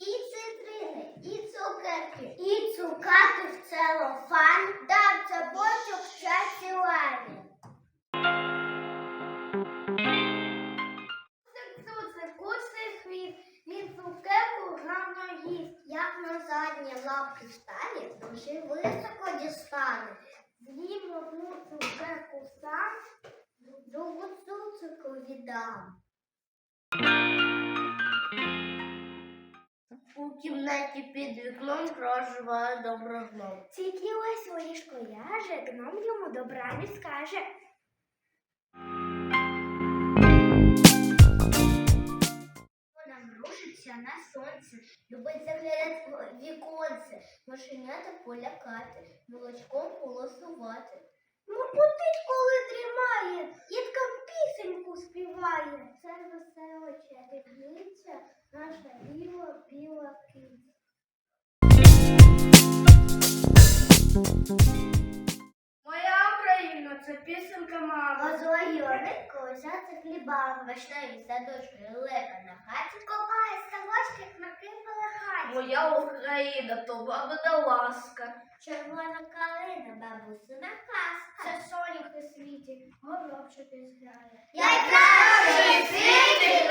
і цитрини, і цукерки, і цукати в целофан, дав це бочок щасті лані. Цуцик, куцик хвіст, він цукерку грано їсть, як на задні лапки встане, дуже високо дістане. З'їм одну цукерку сам, другу цуцику віддам. Кімнаті під вікном проживає доброгном. Тільки ось у ліжко ляже, гном йому добра не скаже. Вона мрушиться на сонце, любить заглядати в віконце, машенята полякати, молочком полосувати. Ну, потить, коли тримає, дітка пісеньку співає. Це весело чарівниця, наша. Моя Україна, це пісенка мама. Озойоник козяти хлібам, вишневі садочки, лека на хаті копає, ставочки накипала хаті. Моя Україна, то бабина ласка. Червона калина, бабусина казка. Це сонях у світі, горобчики зграє. Найкращий в світі